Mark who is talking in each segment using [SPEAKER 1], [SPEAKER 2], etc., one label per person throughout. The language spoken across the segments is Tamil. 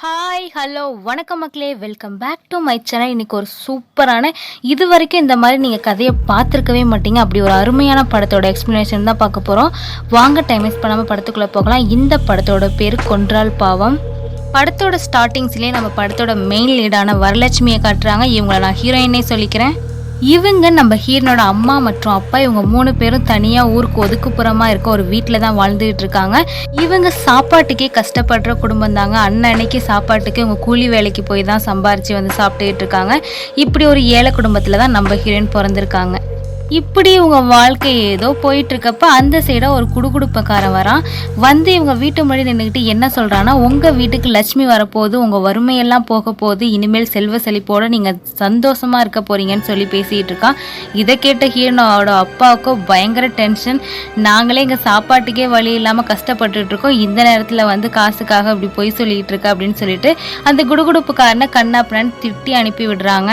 [SPEAKER 1] ஹாய் ஹலோ வணக்கம் மக்களே. Welcome back to my channel இன்னைக்கு ஒரு சூப்பரான இது வரைக்கும் இந்த மாதிரி நீங்கள் கதையை பார்த்துருக்கவே மாட்டீங்க. அப்படி ஒரு அருமையான படத்தோட எக்ஸ்ப்ளனேஷன் தான் பார்க்க போகிறோம் வாங்க டைம் வேஸ்ட் பண்ணாமல் படத்துக்குள்ளே போகலாம். இந்த படத்தோட பேர் கொன்றால் பாவம். படத்தோட ஸ்டார்டிங்ஸ்லேயே நம்ம படத்தோட மெயின் லீடான வரலட்சுமியை காட்டுறாங்க. இவங்களை நான் ஹீரோயினே சொல்லிக்கிறேன். இவங்க நம்ம ஹீரோனோட அம்மா மற்றும் அப்பா இவங்க மூணு பேரும் தனியாக ஊருக்கு ஒதுக்குப்புறமா இருக்க ஒரு வீட்டில் தான் வாழ்ந்துகிட்டு இருக்காங்க. இவங்க சாப்பாட்டுக்கே கஷ்டப்படுற குடும்பம் தாங்க. அன்னன்னைக்கு சாப்பாட்டுக்கு இவங்க கூலி வேலைக்கு போய் தான் சம்பாரித்து வந்து சாப்பிட்டுக்கிட்டு இருக்காங்க. இப்படி ஒரு ஏழை குடும்பத்தில் தான் நம்ம ஹீரோயின் பிறந்திருக்காங்க. இப்படி இவங்க வாழ்க்கை ஏதோ போயிட்டு இருக்கப்ப அந்த சைடாக ஒரு குடுகுடுப்பக்காரன் வரான். வந்து இவங்க வீட்டு மொழி நின்றுக்கிட்டு என்ன சொல்கிறான்னா உங்கள் வீட்டுக்கு லட்சுமி வரப்போகுது உங்கள் வறுமையெல்லாம் போக போகுது இனிமேல் செல்வ செழிப்போட நீங்கள் சந்தோஷமாக இருக்க போறீங்கன்னு சொல்லி பேசிகிட்டு இருக்கான். இதை கேட்ட ஹீரோனோட அப்பாவுக்கும் பயங்கர டென்ஷன் நாங்களே இங்கே சாப்பாட்டுக்கே வழி இல்லாமல் கஷ்டப்பட்டுட்டு இருக்கோம். இந்த நேரத்தில் வந்து காசுக்காக இப்படி பொய் சொல்லிகிட்டு இருக்க அப்படின்னு சொல்லிட்டு அந்த குடுகுடுப்புக்காரனை கண்ணாப்பண்ணு திட்டி அனுப்பி விடுறாங்க.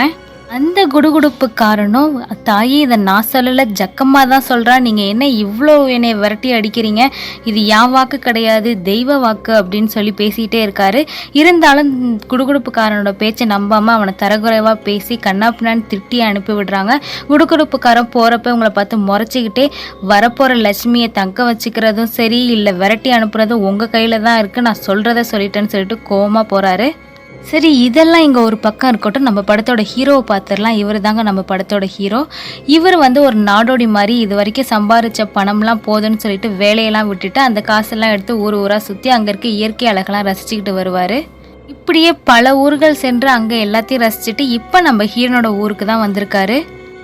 [SPEAKER 1] அந்த குடுகுடுப்பு காரணம் தாயே இதை நான் சொல்லலை ஜக்கம்மா தான் சொல்கிறா நீங்கள் என்ன இவ்வளோ என்னை விரட்டி அடிக்கிறீங்க? இது என் வாக்கு கிடையாது தெய்வ வாக்கு அப்படின்னு சொல்லி பேசிகிட்டே இருக்காரு. இருந்தாலும் குடுகுடுப்புக்காரனோட பேச்சை நம்பாமல் அவனை தரக்குறைவாக பேசி கண்ணாப்பினான்னு திட்டி அனுப்பி விடுறாங்க. குடுகுடுப்புக்காரன் போகிறப்ப உங்களை பார்த்து முறைச்சிக்கிட்டே வரப்போகிற லட்சுமியை தங்க வச்சுக்கிறதும் சரி இல்லை விரட்டி அனுப்புறதும் உங்கள் கையில் தான் இருக்குது நான் சொல்கிறத சொல்லிட்டேன்னு சொல்லிட்டு கோவமாக போகிறாரு சரி இதெல்லாம் இங்கே ஒரு பக்கம் இருக்கட்டும். நம்ம படத்தோட ஹீரோவை பார்த்துடலாம் இவர் தாங்க நம்ம படத்தோட ஹீரோ இவர் வந்து ஒரு நாடோடி மாதிரி இது வரைக்கும் சம்பாரித்த பணம்லாம் போதும்னு சொல்லிட்டு வேலையெல்லாம் விட்டுட்டு அந்த காசெல்லாம் எடுத்து ஊர் ஊராக சுற்றி அங்கே இருக்க இயற்கை அழகெல்லாம் ரசிச்சுக்கிட்டு வருவார். இப்படியே பல ஊர்கள் சென்று அங்கே எல்லாத்தையும் ரசிச்சுட்டு இப்போ நம்ம ஹீரோனோட ஊருக்கு தான் வந்திருக்காரு.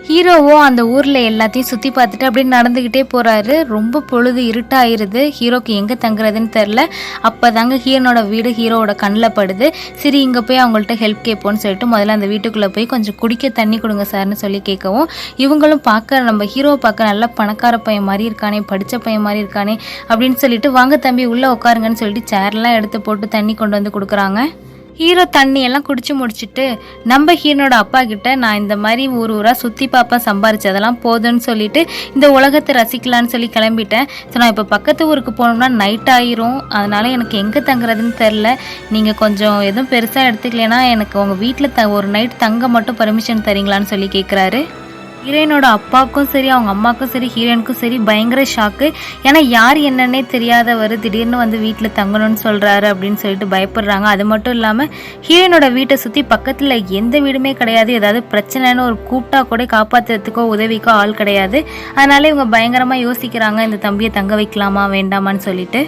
[SPEAKER 1] ஹீரோவோ அந்த ஊரில் எல்லாத்தையும் சுற்றி பார்த்துட்டு அப்படியே நடந்துக்கிட்டே போகிறாரு ரொம்ப பொழுது இருட்டாயிருது. ஹீரோக்கு எங்கே தங்குறதுன்னு தெரில அப்போ தாங்க ஹீரோனோட வீடு ஹீரோவோட கண்ணில் படுது. சரி இங்கே போய் அவங்கள்ட்ட ஹெல்ப் கேட்போன்னு சொல்லிட்டு முதல்ல அந்த வீட்டுக்குள்ளே போய் கொஞ்சம் குடிக்க தண்ணி கொடுங்க சார்னு சொல்லி கேட்கவும் இவங்களும் பார்க்க நம்ம ஹீரோவை பார்க்க நல்ல பணக்கார பையன் மாதிரி இருக்கானே படித்த பையன் மாதிரி இருக்கானே அப்படின்னு சொல்லிட்டு வாங்க தம்பி உள்ளே உட்காருங்கன்னு சொல்லிட்டு சேர்லாம் எடுத்து போட்டு தண்ணி கொண்டு வந்து கொடுக்குறாங்க. ஹீரோ தண்ணியெல்லாம் குடிச்சு முடிச்சிட்டு நம்ம ஹீரோனோட அப்பா கிட்ட நான் இந்த மாதிரி ஊர் ஊராக சுற்றி பார்ப்பேன் சம்பாரிச்சதெல்லாம் போதும்னு சொல்லிட்டு இந்த உலகத்தை ரசிக்கலான்னு சொல்லி கிளம்பிட்டேன். ஸோ நான் இப்போ பக்கத்து ஊருக்கு போனோம்னா நைட் ஆயிரும். அதனால எனக்கு எங்கே தங்குறதுன்னு தெரில நீங்கள் கொஞ்சம் எதுவும் பெருசாக எடுத்துக்கலைன்னா எனக்கு உங்கள் வீட்டில் த ஒரு நைட் தங்க மட்டும் பர்மிஷன் தரீங்களான்னு சொல்லி கேட்குறாரு ஹீரோயினோட அப்பாவுக்கும் சரி அவங்க அம்மாவுக்கும் சரி ஹீரோயினுக்கும் சரி பயங்கர ஷாக்கு ஏன்னா யார் என்னன்னே தெரியாதவர் திடீர்னு வந்து வீட்டில் தங்கணும்னு சொல்கிறாரு அப்படின்னு சொல்லிட்டு பயப்படுறாங்க. அது மட்டும் இல்லாமல் ஹீரோயினோட வீட்டை சுற்றி பக்கத்தில் எந்த வீடுமே கிடையாது. ஏதாவது பிரச்சனைன்னு ஒரு கூப்பிட்டா கூட காப்பாற்றுறதுக்கோ உதவிக்கோ ஆள் கிடையாது. அதனால இவங்க பயங்கரமாக யோசிக்கிறாங்க இந்த தம்பியை தங்க வைக்கலாமா வேண்டாமான்னு சொல்லிட்டு.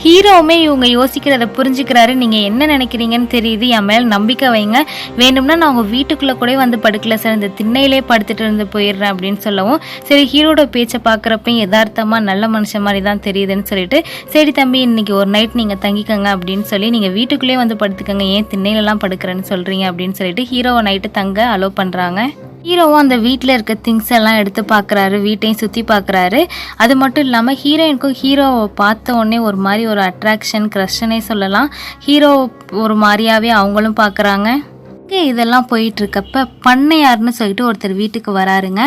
[SPEAKER 1] ஹீரோவுமே இவங்க யோசிக்கிறத புரிஞ்சுக்கிறாரு. நீங்கள் என்ன நினைக்கிறீங்கன்னு தெரியுது. என் மேலே நம்பிக்கை வைங்க. வேணும்னா நான் உங்கள் வீட்டுக்குள்ளே கூட வந்து படுக்கல சார். இந்த திண்ணையிலே படுத்துட்டு இருந்து போயிடுறேன் அப்படின்னு சொல்லவும் சரி ஹீரோட பேச்சை பார்க்குறப்பையும் யதார்த்தமாக நல்ல மனுஷன் மாதிரி தான் தெரியுதுன்னு சொல்லிட்டு சரி தம்பி இன்னைக்கு ஒரு நைட் நீங்கள் தங்கிக்கங்க அப்படின்னு சொல்லி நீங்கள் வீட்டுக்குள்ளேயே வந்து படுத்துக்கங்க. ஏன் திண்ணையிலலாம் படுக்கிறேன்னு சொல்கிறீங்க அப்படின்னு சொல்லிட்டு ஹீரோவை நைட்டு தங்க அலோவ் பண்ணுறாங்க ஹீரோவும் அந்த வீட்டில் இருக்க திங்ஸ் எல்லாம் எடுத்து பார்க்குறாரு வீட்டையும் சுற்றி பார்க்குறாரு அது மட்டும் இல்லாமல் ஹீரோயினுக்கும் ஹீரோவை பார்த்த உடனே ஒரு மாதிரி ஒரு அட்ராக்ஷன் க்ரஷ்னே சொல்லலாம். ஹீரோ ஒரு மாதிரியாகவே அவங்களும் பார்க்குறாங்க இங்கே இதெல்லாம் போயிட்டுருக்கப்ப பண்ணையார்னு சொல்லிட்டு ஒருத்தர் வீட்டுக்கு வராருங்க.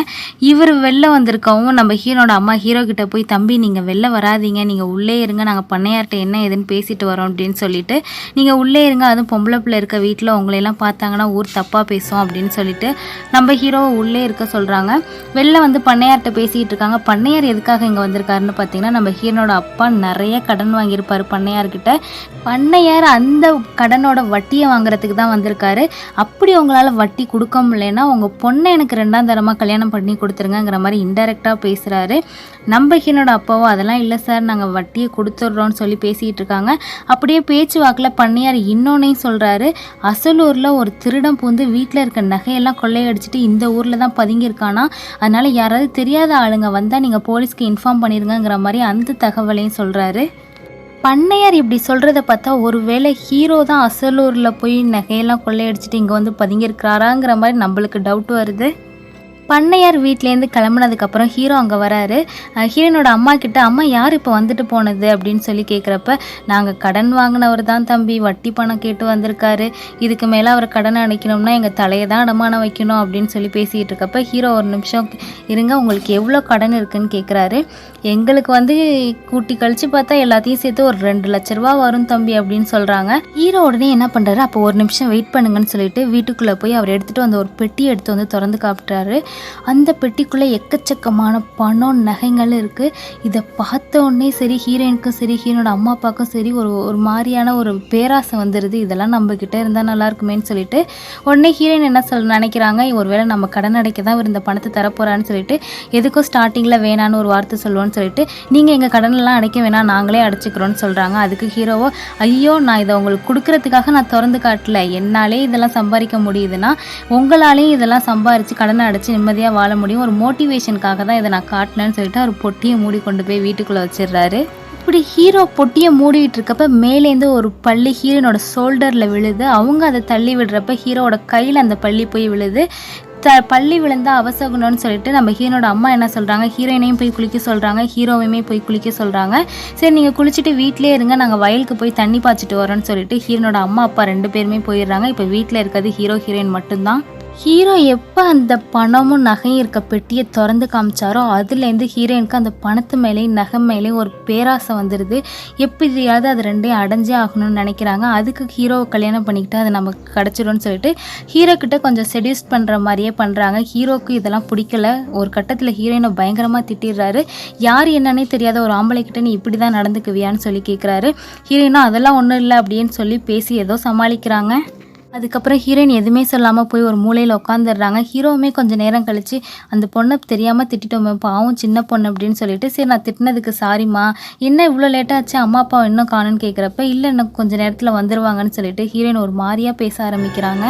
[SPEAKER 1] இவர் வெளில வந்திருக்கவும் நம்ம ஹீரோட அம்மா ஹீரோ கிட்ட போய் தம்பி நீங்கள் வெளில வராதீங்க. நீங்கள் உள்ளே இருங்க. நாங்கள் பண்ணையார்கிட்ட என்ன ஏதுன்னு பேசிட்டு வரோம் அப்படின்னு சொல்லிட்டு நீங்கள் உள்ளே இருங்க. அதுவும் பொம்பளை பிள்ளை இருக்க வீட்டில் உங்களையெல்லாம் பார்த்தாங்கன்னா ஊர் தப்பாக பேசும் அப்படின்னு சொல்லிட்டு நம்ம ஹீரோவை உள்ளே இருக்க சொல்கிறாங்க வெளில வந்து பண்ணையார்கிட்ட பேசிகிட்டு இருக்காங்க. பண்ணையார் எதுக்காக இங்கே வந்திருக்காருன்னு பார்த்தீங்கன்னா நம்ம ஹீரோட அப்பா நிறைய கடன் வாங்கியிருப்பார் பண்ணையார்கிட்ட. பண்ணையார் அந்த கடனோட வட்டியை வாங்குறதுக்கு தான் வந்திருக்காரு. அப்படி உங்களால் வட்டி கொடுக்க முடியலன்னா உங்கள் பொண்ணை எனக்கு ரெண்டாம் தரமாக கல்யாணம் பண்ணி கொடுத்துருங்கிற மாதிரி இன்டெரக்டாக பேசுகிறாரு நம்ம அப்பாவோ அதெல்லாம் இல்லை சார் நாங்கள் வட்டியை கொடுத்துட்றோன்னு சொல்லி பேசிகிட்டு இருக்காங்க. அப்படியே பேச்சு வாக்கில் பண்ணியார் இன்னொன்னையும் சொல்கிறாரு அசலூரில் ஒரு திருடம் பூந்து வீட்டில் இருக்க நகையெல்லாம் கொள்ளையடிச்சிட்டு இந்த ஊரில் தான் பதுங்கியிருக்கானா? அதனால் யாராவது தெரியாத ஆளுங்க வந்தால் நீங்கள் போலீஸ்க்கு இன்ஃபார்ம் பண்ணிடுங்கிற மாதிரி அந்த தகவலையும் சொல்கிறாரு பண்ணையார் இப்படி சொல்கிறத பார்த்தா ஒருவேளை ஹீரோ தான் அசலூரில் போய் நகையெல்லாம் கொள்ளையடிச்சிட்டு இங்கே வந்து பதுங்கியிருக்கிறாராங்கிற மாதிரி நம்மளுக்கு டவுட் வருது. பண்ணையார் வீட்லேருந்து கிளம்புனதுக்கப்புறம் ஹீரோ அங்கே வராரு. ஹீரோனோட அம்மா கிட்ட அம்மா யார் இப்போ வந்துட்டு போனது? அப்படின்னு சொல்லி கேட்குறப்ப நாங்கள் கடன் வாங்கினவர் தான் தம்பி வட்டி பணம் கேட்டு வந்திருக்காரு. இதுக்கு மேலே அவர் கடனை அடைக்கணும்னா எங்கள் தலையை தான் அடமானம் வைக்கணும் அப்படின்னு சொல்லி பேசிகிட்டு இருக்கப்ப ஹீரோ ஒரு நிமிஷம் இருங்க உங்களுக்கு எவ்வளோ கடன் இருக்குன்னு கேட்குறாரு. எங்களுக்கு வந்து கூட்டி கழிச்சு பார்த்தா எல்லாத்தையும் சேர்த்து ஒரு ரெண்டு லட்ச ரூபா வரும் தம்பி அப்படின்னு சொல்கிறாங்க ஹீரோ உடனே என்ன பண்ணுறாரு அப்போ ஒரு நிமிஷம் வெயிட் பண்ணுங்கன்னு சொல்லிட்டு வீட்டுக்குள்ளே போய் அவர் எடுத்துகிட்டு வந்து ஒரு பெட்டி எடுத்து வந்து திறந்து காப்பிட்டாரு அந்த பெட்டிக்குள்ளே எக்கச்சக்கமான பணம் நகைங்களும் இருக்குது இதை பார்த்த உடனே சரி ஹீரோயினுக்கும் சரி ஹீரோனோட அம்மா அப்பாவுக்கும் சரி ஒரு ஒரு மாதிரியான ஒரு பேராசை வந்துடுது இதெல்லாம் நம்மக்கிட்ட இருந்தால் நல்லா இருக்குமேன்னு சொல்லிட்டு உடனே ஹீரோயின் என்ன சொல் நினைக்கிறாங்க ஒருவேளை நம்ம கடன் அடைக்க தான் இவர் இந்த பணத்தை தரப்போகிறான்னு சொல்லிட்டு எதுக்கும் ஸ்டார்டிங்கில் வேணான்னு ஒரு வார்த்தை சொல்லுவோன்னு சொல்லிட்டு நீங்கள் எங்கள் கடனெல்லாம் அடைக்க வேணாம் நாங்களே அடைச்சிக்கிறோன்னு சொல்கிறாங்க அதுக்கு ஹீரோவோ ஐயோ நான் இதை உங்களுக்கு கொடுக்கறதுக்காக நான் திறந்து காட்டல. என்னாலே இதெல்லாம் சம்பாதிக்க முடியுதுன்னா உங்களாலேயும் இதெல்லாம் சம்பாரித்து கடனை அடைச்சி நிம்மதியாக வாழ முடியும். ஒரு மோட்டிவேஷனுக்காக தான் இதை நான் காட்டினேன்னு சொல்லிட்டு அவர் பொட்டியை மூடி கொண்டு போய் வீட்டுக்குள்ளே வச்சிடுறாரு. இப்படி ஹீரோ பொட்டியை மூடிட்டு இருக்கப்ப மேலேருந்து ஒரு பள்ளி ஹீரோனோட ஷோல்டரில் விழுது. அவங்க அதை தள்ளி விடுறப்ப ஹீரோவோட கையில் அந்த பள்ளி போய் விழுது. த பள்ளி விழுந்தா அவசகுணம்னு சொல்லிட்டு நம்ம ஹீரோனோட அம்மா என்ன சொல்கிறாங்க ஹீரோயினையும் போய் குளிக்க சொல்கிறாங்க ஹீரோவையுமே போய் குளிக்க சொல்கிறாங்க சரி நீங்கள் குளிச்சுட்டு வீட்டிலே இருங்க. நாங்கள் வயலுக்கு போய் தண்ணி பாய்ச்சிட்டு வரோன்னு சொல்லிட்டு ஹீரோனோட அம்மா அப்பா ரெண்டு பேருமே போயிடுறாங்க. இப்போ வீட்டில் இருக்கிறது ஹீரோ ஹீரோயின் மட்டும்தான். ஹீரோ எப்போ அந்த பணமும் நகையும் இருக்க பெட்டியை திறந்து காமிச்சாரோ அதுலேருந்து ஹீரோயினுக்கு அந்த பணத்து மேலேயும் நகை மேலேயும் ஒரு பேராசை வந்துடுது எப்படியாவது அது ரெண்டையும் அடைஞ்சே ஆகணும்னு நினைக்கிறாங்க. அதுக்கு ஹீரோவை கல்யாணம் பண்ணிக்கிட்டு அது நமக்கு கிடச்சிடும்னு சொல்லிட்டு ஹீரோ கிட்ட கொஞ்சம் செடியூஸ் பண்ணுற மாதிரியே பண்ணுறாங்க ஹீரோக்கு இதெல்லாம் பிடிக்கல. ஒரு கட்டத்தில் ஹீரோயினை பயங்கரமாக திட்டிடுறாரு. யார் என்னன்னே தெரியாத ஒரு ஆம்பளை கிட்ட நீ இப்படி தான் நடந்துக்குவியான்னு சொல்லி கேட்குறாரு ஹீரோயினா அதெல்லாம் ஒன்றும் இல்லை அப்படின்னு சொல்லி பேசி ஏதோ சமாளிக்கிறாங்க. அதுக்கப்புறம் ஹீரோயின் எதுவுமே சொல்லாமல் போய் ஒரு மூலையில் உட்காந்துடுறாங்க ஹீரோவுமே கொஞ்சம் நேரம் கழித்து அந்த பொண்ணை தெரியாமல் திட்டிட்டோமே பாவம் சின்ன பொண்ணு அப்படின்னு சொல்லிட்டு சரி நான் திட்டினதுக்கு சாரிம்மா என்ன இவ்வளோ லேட்டாச்சு அம்மா அப்பா இன்னும் காணுன்னு கேட்குறப்ப இல்லை இன்னும் கொஞ்சம் நேரத்தில் வந்துடுவாங்கன்னு சொல்லிட்டு ஹீரோயின் ஒரு மாதிரியாக பேச ஆரம்பிக்கிறாங்க.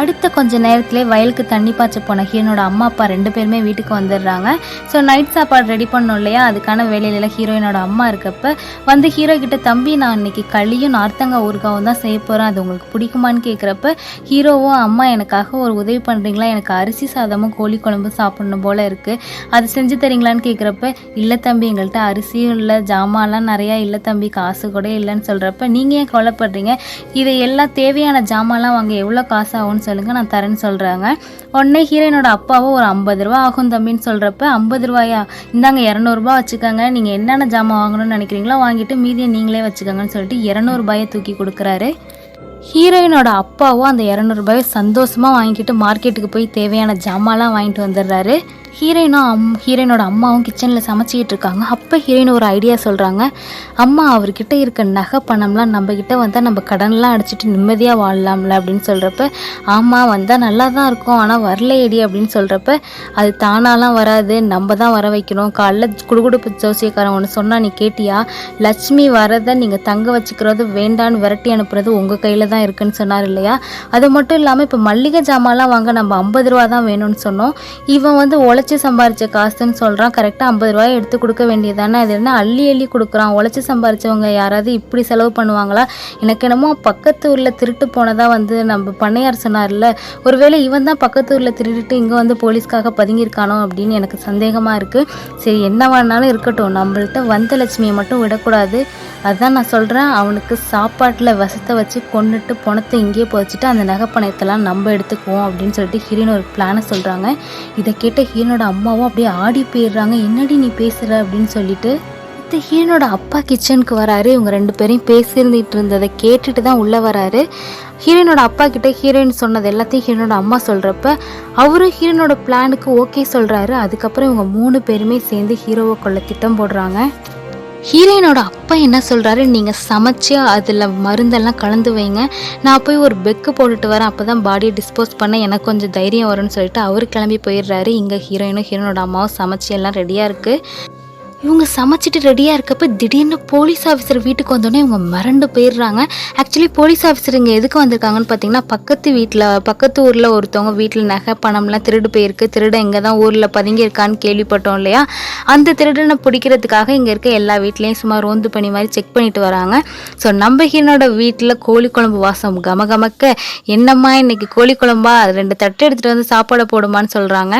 [SPEAKER 1] அடுத்த கொஞ்ச நேரத்திலே வயலுக்கு தண்ணி பாய்ச்ச போன ஹீரோனோட அம்மா அப்பா ரெண்டு பேருமே வீட்டுக்கு வந்துடுறாங்க. ஸோ நைட் சாப்பாடு ரெடி பண்ணோம் இல்லையா? அதுக்கான வேலையில ஹீரோயினோட அம்மா இருக்கப்ப வந்து ஹீரோ கிட்ட தம்பி நான் இன்னைக்கு களியும் நார்த்தங்காய் ஊறுகாவும் தான் செய்ய போகிறேன் அது உங்களுக்கு பிடிக்குமான்னு கேட்குறப்ப ஹீரோவும் அம்மா எனக்காக ஒரு உதவி பண்ணுறீங்களா எனக்கு அரிசி சாதமும் கோழி குழம்பும் சாப்பிடணும் போல இருக்குது அது செஞ்சு தரீங்களான்னு கேட்குறப்ப இல்லை தம்பி எங்கள்கிட்ட அரிசியும் இல்லை ஜாமான்லாம் நிறையா இல்லை தம்பி காசு கூட இல்லைன்னு சொல்கிறப்ப நீங்கள் ஏன் கவலைப்படுறீங்க? இதை எல்லாம் தேவையான ஜாமான்லாம் வாங்க எவ்வளோ காசு ஆகும்னு சொல்லுங்க நான் தரேன்னு சொல்கிறாங்க உடனே ஹீரோயினோட அப்பாவும் ஒரு ஐம்பது ரூபா ஆகும் தம்பின்னு சொல்கிறப்ப ஐம்பது ரூபாயா? இந்தாங்க இரநூறுபா வச்சுக்கோங்க. நீங்கள் என்னென்ன ஜாமான் வாங்கணும்னு நினைக்கிறீங்களோ வாங்கிட்டு மீதியை நீங்களே வச்சுக்கோங்கன்னு சொல்லிட்டு இரநூறுபாயை தூக்கி கொடுக்குறாரு. ஹீரோயினோட அப்பாவும் அந்த இரநூறுபாயை சந்தோஷமாக வாங்கிட்டு மார்க்கெட்டுக்கு போய் தேவையான ஜாமான்லாம் வாங்கிட்டு வந்துடுறாரு. ஹீரோயினும் அம் ஹீரோயினோட அம்மாவும் கிச்சனில் சமைச்சிக்கிட்டு இருக்காங்க. அப்போ ஹீரோயின் ஒரு ஐடியா சொல்கிறாங்க அம்மா அவர்கிட்ட இருக்க நகை பணம்லாம் நம்மக்கிட்ட வந்தால் நம்ம கடன்லாம் அடிச்சிட்டு நிம்மதியாக வாழலாம்ல அப்படின்னு சொல்கிறப்ப ஆமாம் வந்தால் நல்லா தான் இருக்கும் ஆனால் வரலையடி அப்படின்னு சொல்கிறப்ப அது தானாலாம் வராது. நம்ம தான் வர வைக்கணும். காலைல குடுகுடுப்பு ஜோசியக்காரன் ஒன்று சொன்னால் நீ கேட்டியா? லட்சுமி வரதை நீங்கள் தங்க வச்சுக்கிறது வேண்டான்னு விரட்டி அனுப்புறது உங்கள் கையில் தான் இருக்குன்னு சொன்னார் இல்லையா? அது மட்டும் இல்லாமல் இப்போ மல்லிகை ஜாமான்லாம் வாங்க நம்ம ஐம்பது ரூபா தான் வேணும்னு சொன்னோம். இவன் வந்து உழைச்சி உழைச்சி சம்பாரிச்ச காசுன்னு சொல்கிறான் கரெக்டாக ஐம்பது ரூபாய் எடுத்து கொடுக்க வேண்டியதானே அது என்ன? அள்ளி அள்ளி கொடுக்குறான். உழைச்சி சம்பாரித்தவங்க யாராவது இப்படி செலவு பண்ணுவாங்களா? எனக்கு என்னமோ பக்கத்து ஊரில் திருட்டு போனதாக வந்து நம்ம பண்ணையார் சொன்னார்ல. ஒருவேளை இவன் தான் பக்கத்து ஊரில் திருடிட்டு இங்கே வந்து போலீஸ்க்காக பதுங்கியிருக்கானோ அப்படின்னு எனக்கு சந்தேகமாக இருக்குது சரி என்ன வேணாலும் இருக்கட்டும். நம்மள்கிட்ட வந்த லட்சுமியை மட்டும் விடக்கூடாது. அதுதான் நான் சொல்கிறேன் அவனுக்கு சாப்பாட்டில் விஷத்தை வச்சு கொண்டுட்டு பணத்தை இங்கேயே போச்சுட்டு அந்த நகை பணத்தெல்லாம் நம்ம எடுத்துக்குவோம் அப்படின்னு சொல்லிட்டு ஹீரோயின் ஒரு பிளானை சொல்கிறாங்க இதை கேட்ட ஹீரோனோட அம்மாவும் அப்படியே ஆடி போயிடுறாங்க. என்னடி நீ பேசுகிற அப்படின்னு சொல்லிட்டு அடுத்து ஹீரோனோட அப்பா கிச்சனுக்கு வராரு. இவங்க ரெண்டு பேரையும் பேசியிருந்துட்டு இருந்ததை கேட்டுட்டு தான் உள்ளே வராரு. ஹீரோயினோட அப்பா கிட்ட ஹீரோயின் சொன்னது எல்லாத்தையும் ஹீரோனோட அம்மா சொல்கிறப்ப அவரும் ஹீரோனோட பிளானுக்கு ஓகே சொல்கிறாரு அதுக்கப்புறம் இவங்க மூணு பேருமே சேர்ந்து ஹீரோவை கொள்ள திட்டம் போடுறாங்க. ஹீரோயினோட அப்பா என்ன சொல்கிறாரு நீங்கள் சமைச்சு அதில் மருந்தெல்லாம் கலந்து வைங்க. நான் போய் ஒரு பெக்கு போட்டுட்டு வரேன். அப்போ தான் பாடியை டிஸ்போஸ் பண்ண எனக்கு கொஞ்சம் தைரியம் வரும்னு சொல்லிட்டு அவர் கிளம்பி போயிடுறாரு. இங்கே ஹீரோயினும் ஹீரோனோட அம்மாவும் சமைச்சு எல்லாம் ரெடியாக இருக்குது இவங்க சமைச்சிட்டு ரெடியாக இருக்கப்ப திடீர்னு போலீஸ் ஆஃபீஸர் வீட்டுக்கு வந்தோடனே இவங்க மிரண்டு போயிடுறாங்க. ஆக்சுவலி போலீஸ் ஆஃபீஸர் இங்கே எதுக்கு வந்திருக்காங்கன்னு பார்த்தீங்கன்னா பக்கத்து வீட்டில் பக்கத்து ஊரில் ஒருத்தவங்க வீட்டில் நகை பணம்லாம் திருடு போயிருக்கு. திருடன் இங்கே தான் ஊரில் பதுங்கியிருக்கான்னு கேள்விப்பட்டோம் இல்லையா? அந்த திருடனை பிடிக்கிறதுக்காக இங்கே இருக்க எல்லா வீட்லேயும் சும்மா ரோந்து பண்ணி மாதிரி செக் பண்ணிட்டு வராங்க. ஸோ நம்ம ஹீனோட வீட்டில் கோழி குழம்பு வாசம் கம கமக்க என்னம்மா இன்னைக்கு கோழி குழம்பா? ரெண்டு தட்டு எடுத்துகிட்டு வந்து சாப்பாடை போடுமான்னு சொல்கிறாங்க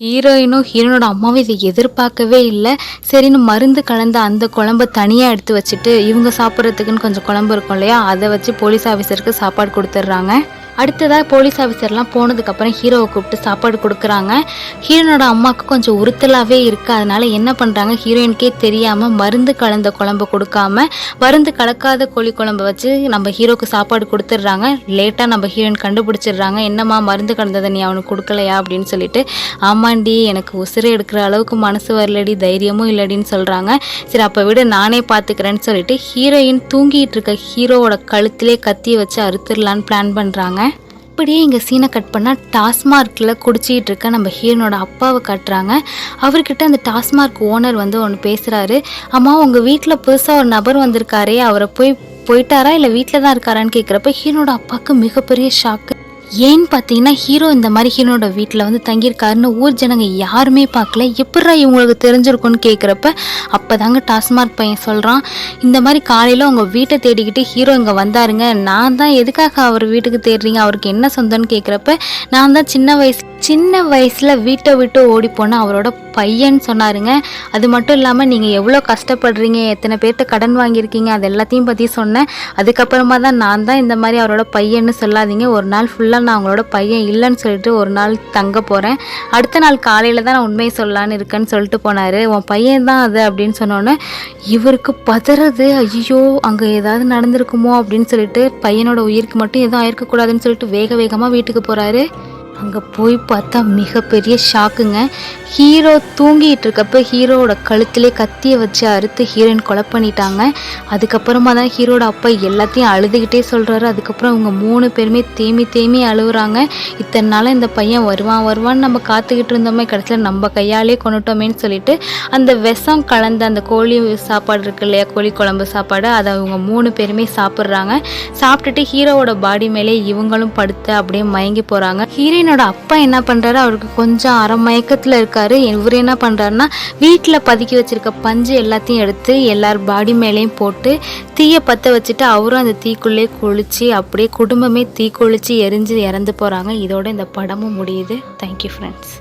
[SPEAKER 1] ஹீரோயினும் ஹீரோனோட அம்மாவும் இதை எதிர்பார்க்கவே இல்லை. சரின்னு மருந்து கலந்த அந்த குழம்ப தனியாக எடுத்து வச்சுட்டு இவங்க சாப்பிட்றதுக்குன்னு கொஞ்சம் குழம்பு இருக்கும் இல்லையா? அதை வச்சு போலீஸ் ஆஃபீஸருக்கு சாப்பாடு கொடுத்துட்றாங்க அடுத்ததாக போலீஸ் ஆஃபீஸர்லாம் போனதுக்கப்புறம் ஹீரோவை கூப்பிட்டு சாப்பாடு கொடுக்குறாங்க. ஹீரோனோட அம்மாவுக்கு கொஞ்சம் உறுத்தலாகவே இருக்குது அதனால என்ன பண்ணுறாங்க ஹீரோயினுக்கே தெரியாமல் மருந்து கலந்த குழம்பு கொடுக்காம மருந்து கலக்காத கோழி குழம்பு வச்சு நம்ம ஹீரோக்கு சாப்பாடு கொடுத்துட்றாங்க. லேட்டாக நம்ம ஹீரோயின் கண்டுபிடிச்சிடுறாங்க. என்னம்மா மருந்து கலந்ததை நீ அவனுக்கு கொடுக்கலையா? அப்படின்னு சொல்லிட்டு ஆமாண்டி எனக்கு உசுரை எடுக்கிற அளவுக்கு மனசு வரலடி தைரியமும் இல்லடின்னு சொல்கிறாங்க சரி அப்போ விட நானே பார்த்துக்கிறேன்னு சொல்லிட்டு ஹீரோயின் தூங்கிட்டு இருக்க ஹீரோவோட கழுத்திலே கத்தியை வச்சு அறுத்துடலான்னு பிளான் பண்ணுறாங்க அப்படியே இங்கே சீனை கட் பண்ணால் டாஸ்மார்க்கில் குடிச்சிக்கிட்டு இருக்க நம்ம ஹீரோனோட அப்பாவை காட்டுறாங்க. அவர்கிட்ட அந்த டாஸ்மார்க் ஓனர் வந்து ஒன்று பேசுகிறாரு அம்மா உங்கள் வீட்டில் புதுசாக ஒரு நபர் வந்திருக்காரே அவரை போய் போயிட்டாரா? இல்லை வீட்டில் தான் இருக்காரான்னு கேட்குறப்ப ஹீரோனோட அப்பாவுக்கு மிகப்பெரிய ஷாக்கு ஏன்னு பார்த்தீங்கன்னா ஹீரோ இந்த மாதிரி ஹீரோனோட வீட்டில் வந்து தங்கியிருக்காருன்னு ஊர் ஜனங்க யாருமே பார்க்கல. எப்படா இவங்களுக்கு தெரிஞ்சிருக்கும்னு கேட்குறப்ப அப்போ தாங்க டாஸ்மார்க் பையன் சொல்கிறான் இந்த மாதிரி காலையில் உங்கள் வீட்டை தேடிக்கிட்டு ஹீரோ இங்கே வந்தாருங்க. நான் தான் எதுக்காக அவர் வீட்டுக்கு தேடுறீங்க? அவருக்கு என்ன சொந்தம்னு கேட்குறப்ப நான் தான் சின்ன வயசு சின்ன வயசில் வீட்டை விட்டு ஓடி போன அவரோட பையன் சொன்னாருங்க. அது மட்டும் இல்லாமல் நீங்கள் எவ்வளோ கஷ்டப்படுறீங்க எத்தனை பேர்த்த கடன் வாங்கியிருக்கீங்க அது எல்லாத்தையும் பற்றி சொன்னேன். அதுக்கப்புறமா தான் நான் தான் இந்த மாதிரி அவரோட பையன்னு சொல்லாதீங்க. ஒரு நாள் ஃபுல்லாக நான் அவங்களோட பையன் இல்லைன்னு சொல்லிட்டு ஒரு நாள் தங்க போகிறேன் அடுத்த நாள் காலையில் தான் நான் உண்மையை சொல்லலான்னு இருக்கேன்னு சொல்லிட்டு போனார். உன் பையன் தான் அது அப்படின்னு சொன்னோன்னே இவருக்கு பதறது ஐயோ அங்கே ஏதாவது நடந்திருக்குமோ? அப்படின்னு சொல்லிட்டு பையனோட உயிருக்கு மட்டும் எதுவும் ஆயிருக்கக்கூடாதுன்னு சொல்லிட்டு வேக வேகமாக வீட்டுக்கு போகிறாரு அங்கே போய் பார்த்தா மிகப்பெரிய ஷாக்குங்க. ஹீரோ தூங்கிட்டு இருக்கப்ப ஹீரோவோட கழுத்திலே கத்தியை வச்சு அறுத்து ஹீரோயின் கொலை பண்ணிட்டாங்க. அதுக்கப்புறமா தான் ஹீரோட அப்பா எல்லாத்தையும் அழுதுகிட்டே சொல்கிறாரு அதுக்கப்புறம் அவங்க மூணு பேருமே தேமி தேமி அழுகுறாங்க இத்தனை நாளாக இந்த பையன் வருவான் வருவான்னு நம்ம காத்துக்கிட்டு இருந்தோமே கடைசியில் நம்ம கையாலே கொண்டுட்டோமேன்னு சொல்லிட்டு அந்த விஷம் கலந்த அந்த கோழி சாப்பாடு இருக்கு இல்லையா கோழி குழம்பு சாப்பாடு அதை அவங்க மூணு பேருமே சாப்பிட்றாங்க. சாப்பிட்டுட்டு ஹீரோவோட பாடி மேலே இவங்களும் படுத்து அப்படியே மயங்கி போகிறாங்க ஹீரோயின் என்னோட அப்பா என்ன பண்ணுறாரு அவருக்கு கொஞ்சம் அரை மயக்கத்தில் இருக்காரு. இவர் என்ன பண்ணுறாருன்னா வீட்டில் பதுக்கி வச்சுருக்க பஞ்சு எல்லாத்தையும் எடுத்து எல்லார் பாடி மேலேயும் போட்டு தீயை பற்ற வச்சுட்டு அவரும் அந்த தீக்குள்ளே குளிச்சு அப்படியே குடும்பமே தீ குளிச்சு எரிஞ்சு இறந்து போகிறாங்க இதோட இந்த படமும் முடியுது. Thank you friends